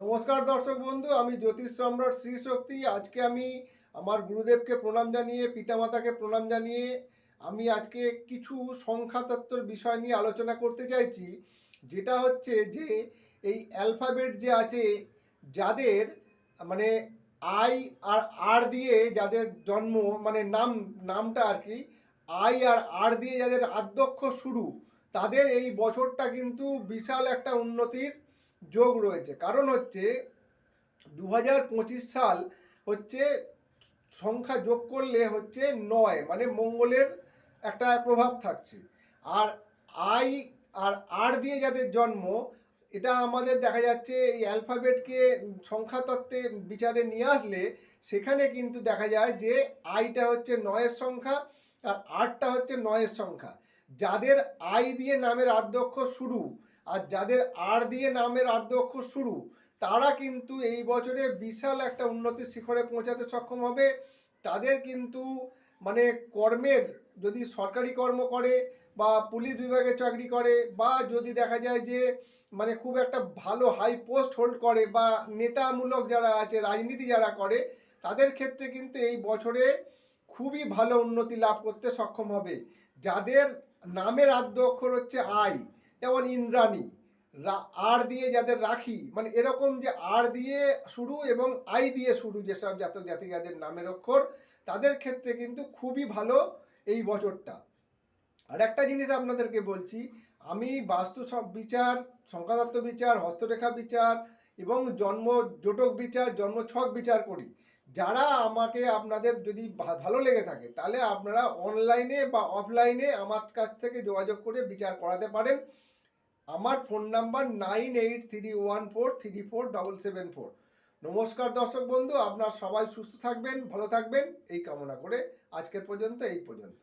নমস্কার দর্শক বন্ধু, আমি জ্যোতিষ সম্রাট শ্রী শক্তি। আজকে আমি আমার গুরুদেবকে প্রণাম জানিয়ে, পিতামাতাকে প্রণাম জানিয়ে আমি আজকে কিছু সংখ্যাতত্ত্বর বিষয় নিয়ে আলোচনা করতে চাইছি। যেটা হচ্ছে যে, এই অ্যালফাবেট যে আছে, যাদের মানে আই আর আর দিয়ে যাদের জন্ম মানে নাম, নামটা আর কি, আই আর আর দিয়ে যাদের আদ্যক্ষ শুরু, তাদের এই বছরটা কিন্তু বিশাল একটা উন্নতির যোগ রয়েছে। কারণ হচ্ছে দু হাজার পঁচিশ সাল হচ্ছে সংখ্যা যোগ করলে হচ্ছে নয় মানে মঙ্গলের একটা প্রভাব থাকছে। আর আই, আর আর দিয়ে যাদের জন্ম, এটা আমাদের দেখা যাচ্ছে এই অ্যালফাবেটকে সংখ্যাতত্ত্বে বিচারে নিয়ে আসলে সেখানে কিন্তু দেখা যায় যে আইটা হচ্ছে নয়ের সংখ্যা আর আটটা হচ্ছে নয়ের সংখ্যা। যাদের আই দিয়ে নামের আদ্যক্ষ শুরু আর যাদের আর দিয়ে নামের আদ্য অক্ষর শুরু, তারা কিন্তু এই বছরে বিশাল একটা উন্নতির শিখরে পৌঁছাতে সক্ষম হবে। তাদের কিন্তু মানে কর্মের যদি সরকারি কর্ম করে বা পুলিশ বিভাগে চাকরি করে বা যদি দেখা যায় যে মানে খুব একটা ভালো হাই পোস্ট হোল্ড করে বা নেতামূলক যারা আছে, রাজনীতি যারা করে, তাদের ক্ষেত্রে কিন্তু এই বছরে খুবই ভালো উন্নতি লাভ করতে সক্ষম হবে। যাদের নামের আদ্য অক্ষর হচ্ছে আই যেমন ইন্দ্রাণী আর দিয়ে যাদের রাখি মানে এরকম যে আর দিয়ে শুরু এবং আই দিয়ে শুরু যেসব জাতক জাতি যাদের নামের অক্ষর, তাদের ক্ষেত্রে কিন্তু খুবই ভালো এই বছরটা। আর একটা জিনিস আপনাদেরকে বলছি, আমি বাস্তু বিচার, সংখ্যাতত্ত্ব বিচার, হস্তরেখা বিচার এবং জন্ম, জোটক বিচার জন্ম ছক বিচার করি। যারা আমাকে আপনাদের যদি ভালো লেগে থাকে, তাহলে আপনারা অনলাইনে বা অফলাইনে আমার কাছ থেকে যোগাযোগ করে বিচার করাতে পারেন। আমার phone number nine eight three one four three four double seven four নমস্কার দর্শক বন্ধু, আপনার সবাই সুস্থ থাকবেন, ভালো থাকবেন, এই কামনা করে আজকের পর্যন্ত, এই পর্যন্ত।